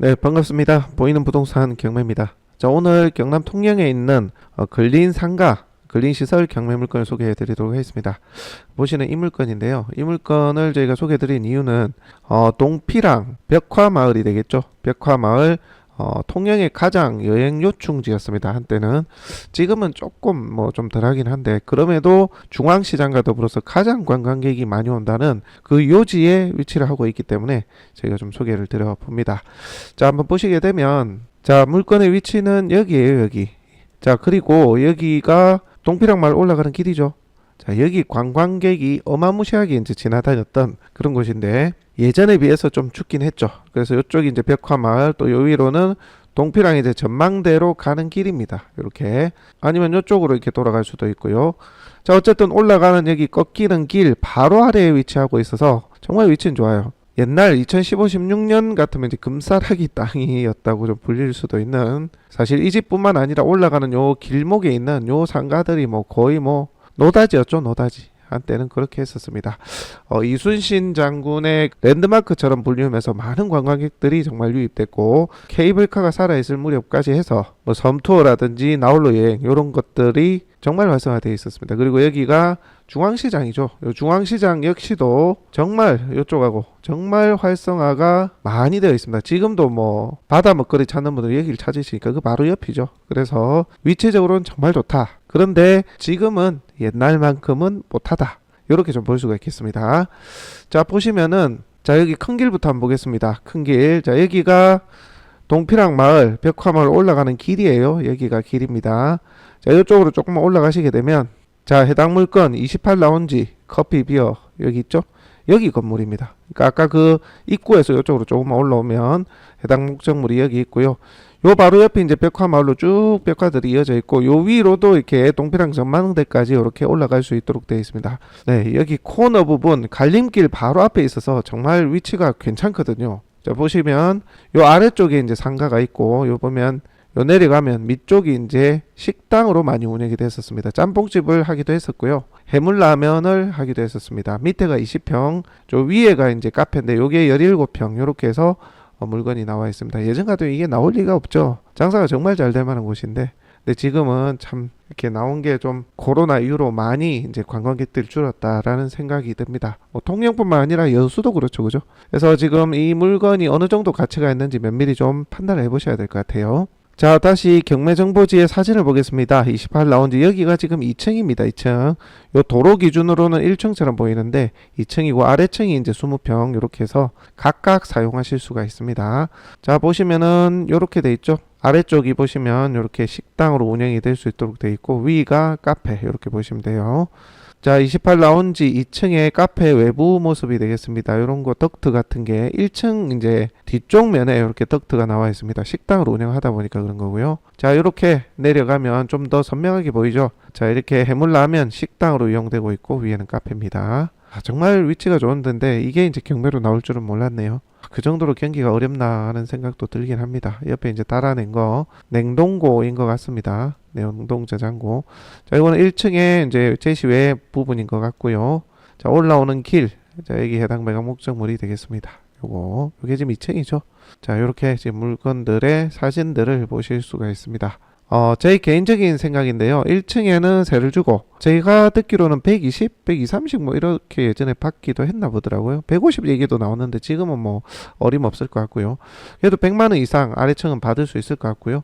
네, 반갑습니다. 보이는 부동산 경매입니다. 자, 오늘 경남 통영에 있는 어, 근린 상가, 근린 시설 경매 물건을 소개해 드리도록 하겠습니다. 보시는 이 물건인데요. 이 물건을 저희가 소개해 드린 이유는 어, 동피랑 벽화 마을이 되겠죠. 벽화 마을 어, 통영의 가장 여행 요충지였습니다. 한때는 지금은 조금 뭐 좀 덜하긴 한데 그럼에도 중앙시장과 더불어서 가장 관광객이 많이 온다는 그 요지에 위치를 하고 있기 때문에 저희가 좀 소개를 드려 봅니다. 자, 한번 보시게 되면 자, 물건의 위치는 여기에요, 여기. 자, 그리고 여기가 동피랑 마을 올라가는 길이죠. 자, 여기 관광객이 어마무시하게 이제 지나다녔던 그런 곳인데 예전에 비해서 좀 죽긴 했죠. 그래서 이쪽이 이제 벽화마을 또 요 위로는 동피랑 이제 전망대로 가는 길입니다. 이렇게 아니면 이쪽으로 이렇게 돌아갈 수도 있고요. 자, 어쨌든 올라가는 여기 꺾이는 길 바로 아래에 위치하고 있어서 정말 위치는 좋아요. 옛날 2015, 16년 같으면 이제 금사라기 땅이었다고 좀 불릴 수도 있는 사실 이 집뿐만 아니라 올라가는 요 길목에 있는 요 상가들이 뭐 거의 뭐 노다지였죠, 노다지. 한때는 그렇게 했었습니다. 어, 이순신 장군의 랜드마크처럼 불리면서 많은 관광객들이 정말 유입됐고 케이블카가 살아있을 무렵까지 해서 뭐 섬투어라든지 나홀로 여행 이런 것들이 정말 활성화되어 있었습니다. 그리고 여기가 중앙시장이죠. 요 중앙시장 역시도 정말 이쪽하고 정말 활성화가 많이 되어 있습니다. 지금도 뭐 바다 먹거리 찾는 분들 여기를 찾으시니까 그 바로 옆이죠. 그래서 위치적으로는 정말 좋다. 그런데 지금은 옛날만큼은 못하다. 이렇게 좀 볼 수가 있겠습니다. 자 보시면은 자 여기 큰 길부터 한번 보겠습니다. 큰 길. 자 여기가 동피랑 마을 벽화마을 올라가는 길이에요. 여기가 길입니다. 자 이쪽으로 조금만 올라가시게 되면 자 해당 물건 28 라운지 커피 비어 여기 있죠? 여기 건물입니다. 그러니까 아까 그 입구에서 이쪽으로 조금만 올라오면 해당 목적물이 여기 있고요. 요 바로 옆에 이제 벽화 마을로 쭉 벽화들이 이어져 있고 요 위로도 이렇게 동피랑 전망대까지 이렇게 올라갈 수 있도록 되어 있습니다. 네, 여기 코너 부분 갈림길 바로 앞에 있어서 정말 위치가 괜찮거든요. 자 보시면 요 아래쪽에 이제 상가가 있고 요 보면 요 내려가면 밑쪽이 이제 식당으로 많이 운영이 됐었습니다. 짬뽕집을 하기도 했었고요. 해물라면을 하기도 했었습니다. 밑에가 20평, 저 위에가 이제 카페인데 요게 17평 요렇게 해서 어, 물건이 나와 있습니다. 예전 같으면 이게 나올 리가 없죠. 장사가 정말 잘 될 만한 곳인데 근데 지금은 참 이렇게 나온 게 좀 코로나 이후로 많이 이제 관광객들이 줄었다라는 생각이 듭니다. 뭐 통영뿐만 아니라 여수도 그렇죠, 그죠? 그래서 지금 이 물건이 어느 정도 가치가 있는지 면밀히 좀 판단을 해보셔야 될 것 같아요. 자, 다시 경매 정보지의 사진을 보겠습니다. 28 라운지 여기가 지금 2층입니다. 2층. 요 도로 기준으로는 1층처럼 보이는데 2층이고 아래층이 이제 20평 이렇게 해서 각각 사용하실 수가 있습니다. 자, 보시면은 요렇게 돼 있죠. 아래쪽이 보시면 이렇게 식당으로 운영이 될 수 있도록 돼 있고 위가 카페 이렇게 보시면 돼요. 자, 28 라운지 2층의 카페 외부 모습이 되겠습니다. 이런 거 덕트 같은 게 1층 이제 뒤쪽 면에 이렇게 덕트가 나와 있습니다. 식당으로 운영하다 보니까 그런 거고요. 자, 이렇게 내려가면 좀 더 선명하게 보이죠? 자, 이렇게 해물라면 식당으로 이용되고 있고 위에는 카페입니다. 아, 정말 위치가 좋은 데인데 이게 이제 경매로 나올 줄은 몰랐네요. 그 정도로 경기가 어렵나 하는 생각도 들긴 합니다. 옆에 이제 달아낸 거 냉동고인 것 같습니다. 냉동 저장고. 자, 이거는 1층에 이제 제시외 부분인 것 같고요. 자, 올라오는 길. 자, 여기 해당 매각 목적물이 되겠습니다. 요거. 요게 지금 2층이죠. 자, 이렇게 지금 물건들의 사진들을 보실 수가 있습니다. 어, 제 개인적인 생각인데요. 1층에는 세를 주고, 제가 듣기로는 120, 120, 30뭐 이렇게 예전에 받기도 했나 보더라고요. 150 얘기도 나왔는데 지금은 뭐 어림없을 것 같고요. 그래도 100만 원 이상 아래층은 받을 수 있을 것 같고요.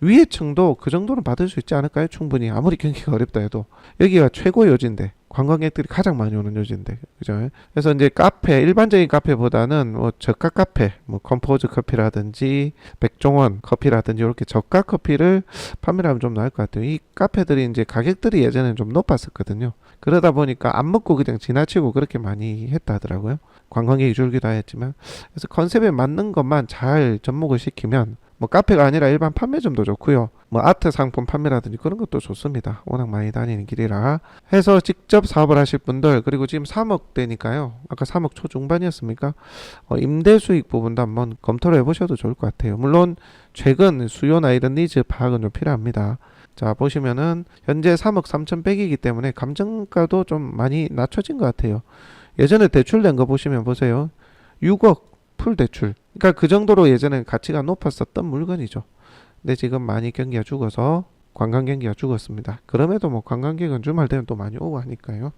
위에 층도 그 정도는 받을 수 있지 않을까요? 충분히. 아무리 경기가 어렵다 해도. 여기가 최고 요지인데. 관광객들이 가장 많이 오는 요지인데 그죠? 그래서 이제 카페 일반적인 카페보다는 뭐 저가 카페, 뭐 컴포즈 커피라든지 백종원 커피라든지 이렇게 저가 커피를 판매를 하면 좀 나을 것 같아요. 이 카페들이 이제 가격들이 예전에는 좀 높았었거든요. 그러다 보니까 안 먹고 그냥 지나치고 그렇게 많이 했다 하더라고요. 관광객이 줄기도 했지만 그래서 컨셉에 맞는 것만 잘 접목을 시키면 뭐 카페가 아니라 일반 판매점도 좋고요. 뭐 아트 상품 판매라든지 그런 것도 좋습니다. 워낙 많이 다니는 길이라 해서 직접 사업을 하실 분들 그리고 지금 3억 대니까요. 아까 3억 초중반이었습니까? 어, 임대 수익 부분도 한번 검토를 해보셔도 좋을 것 같아요. 물론 최근 수요나 이런 니즈 파악은 좀 필요합니다. 자 보시면은 현재 3억 3,100이기 때문에 감정가도 좀 많이 낮춰진 것 같아요. 예전에 대출된 거 보시면 보세요. 6억 풀 대출. 그러니까 그 정도로 예전에 가치가 높았었던 물건이죠. 근데 지금 많이 경기가 죽어서 관광 경기가 죽었습니다. 그럼에도 뭐 관광객은 주말 되면 또 많이 오고 하니까요.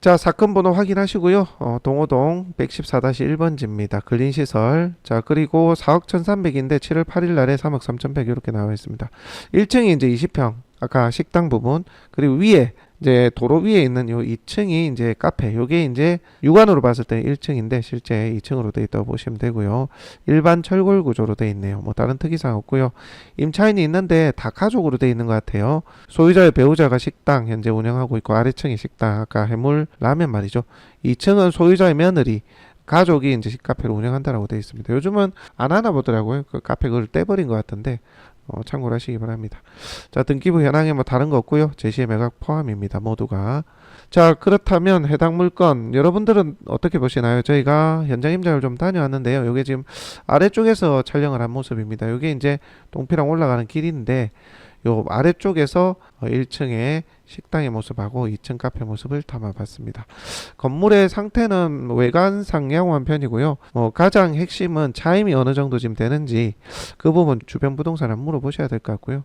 자, 사건 번호 확인하시고요. 어, 동호동 114-1번지입니다. 근린시설. 자, 그리고 4억 1,300인데 7월 8일 날에 3억 3,100 이렇게 나와 있습니다. 1층이 이제 20평. 아까 식당 부분. 그리고 위에 이제 도로 위에 있는 요 2층이 이제 카페. 요게 이제 육안으로 봤을 때 1층인데 실제 2층으로 돼 있다고 보시면 되고요. 일반 철골 구조로 돼 있네요. 뭐 다른 특이사항 없고요. 임차인이 있는데 다 가족으로 돼 있는 것 같아요. 소유자의 배우자가 식당 현재 운영하고 있고 아래층이 식당 아까 해물 라면 말이죠. 2층은 소유자의 며느리 가족이 이제 카페를 운영한다라고 되어 있습니다. 요즘은 안 하나 보더라고요. 그 카페 그걸 떼버린 것 같은데 어, 참고를 하시기 바랍니다. 자 등기부 현황에 뭐 다른 거 없고요. 제시의 매각 포함입니다. 모두가. 자 그렇다면 해당 물건 여러분들은 어떻게 보시나요? 저희가 현장 임장을 좀 다녀왔는데요. 요게 지금 아래쪽에서 촬영을 한 모습입니다. 요게 이제 동피랑 올라가는 길인데 요 아래쪽에서 1층의 식당의 모습하고 2층 카페 모습을 담아봤습니다. 건물의 상태는 외관상 양호한 편이고요. 어, 가장 핵심은 차임이 어느 정도 지금 되는지 그 부분 주변 부동산 한번 물어보셔야 될 것 같고요.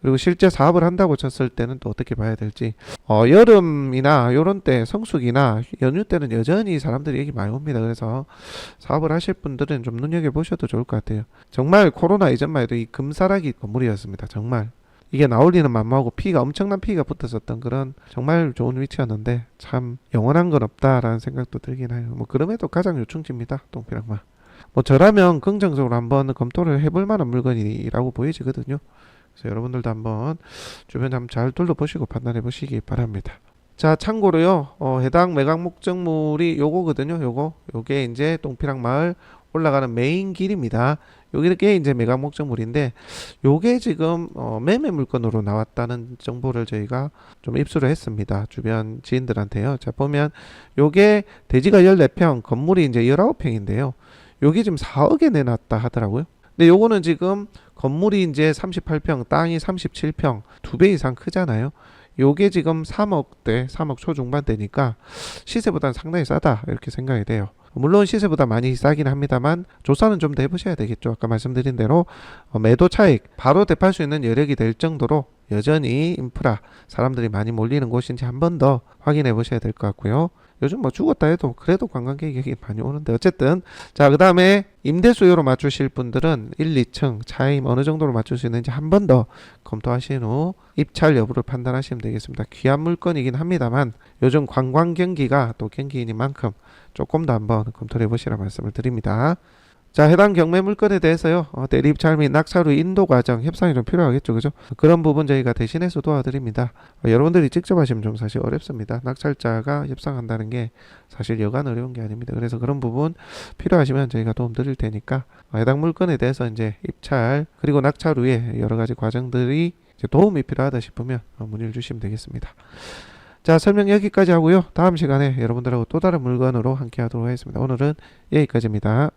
그리고 실제 사업을 한다고 쳤을 때는 또 어떻게 봐야 될지 어, 여름이나 요런 때 성수기나 연휴 때는 여전히 사람들이 얘기 많이 옵니다. 그래서 사업을 하실 분들은 좀 눈여겨보셔도 좋을 것 같아요. 정말 코로나 이전만 해도 이 금사라기 건물이었습니다. 정말 이게 나올리는 만무하고 피가 엄청난 피가 붙었었던 그런 정말 좋은 위치였는데 참 영원한 건 없다라는 생각도 들긴 해요. 뭐 그럼에도 가장 요충지입니다. 동피랑마. 뭐 저라면 긍정적으로 한번 검토를 해볼 만한 물건이라고 보여지거든요. 그래서 여러분들도 한번 주변 한번 잘 둘러보시고 판단해 보시기 바랍니다. 자 참고로요 어, 해당 매각 목적물이 요거거든요 요거 요게 이제 동피랑 마을 올라가는 메인 길입니다. 요게 이제 매각 목적물인데 요게 지금 어, 매매 물건으로 나왔다는 정보를 저희가 좀 입수를 했습니다. 주변 지인들한테요. 자 보면 요게 대지가 14평 건물이 이제 19평인데요. 요게 지금 4억에 내놨다 하더라고요. 근데 요거는 지금 건물이 이제 38평 땅이 37평 두 배 이상 크잖아요. 요게 지금 3억대, 3억 초중반대니까 시세보다는 상당히 싸다 이렇게 생각이 돼요. 물론 시세보다 많이 싸긴 합니다만 조사는 좀 더 해보셔야 되겠죠. 아까 말씀드린 대로 어, 매도 차익 바로 대팔 수 있는 여력이 될 정도로 여전히 인프라 사람들이 많이 몰리는 곳인지 한 번 더 확인해 보셔야 될 것 같고요. 요즘 뭐 죽었다 해도 그래도 관광객이 많이 오는데 어쨌든 자 그 다음에 임대 수요로 맞추실 분들은 1, 2층 차임 어느 정도로 맞출 수 있는지 한 번 더 검토하신 후 입찰 여부를 판단하시면 되겠습니다. 귀한 물건이긴 합니다만 요즘 관광 경기가 또 경기이니만큼 조금 더 한번 검토해 보시라 말씀을 드립니다. 자, 해당 경매 물건에 대해서요, 어, 대리 입찰 및 낙찰 후 인도 과정 협상이 좀 필요하겠죠, 그죠? 그런 부분 저희가 대신해서 도와드립니다. 어, 여러분들이 직접 하시면 좀 사실 어렵습니다. 낙찰자가 협상한다는 게 사실 여간 어려운 게 아닙니다. 그래서 그런 부분 필요하시면 저희가 도움 드릴 테니까 어, 해당 물건에 대해서 이제 입찰 그리고 낙찰 후에 여러 가지 과정들이 도움이 필요하다 싶으면 어, 문의를 주시면 되겠습니다. 자, 설명 여기까지 하고요. 다음 시간에 여러분들하고 또 다른 물건으로 함께 하도록 하겠습니다. 오늘은 여기까지입니다.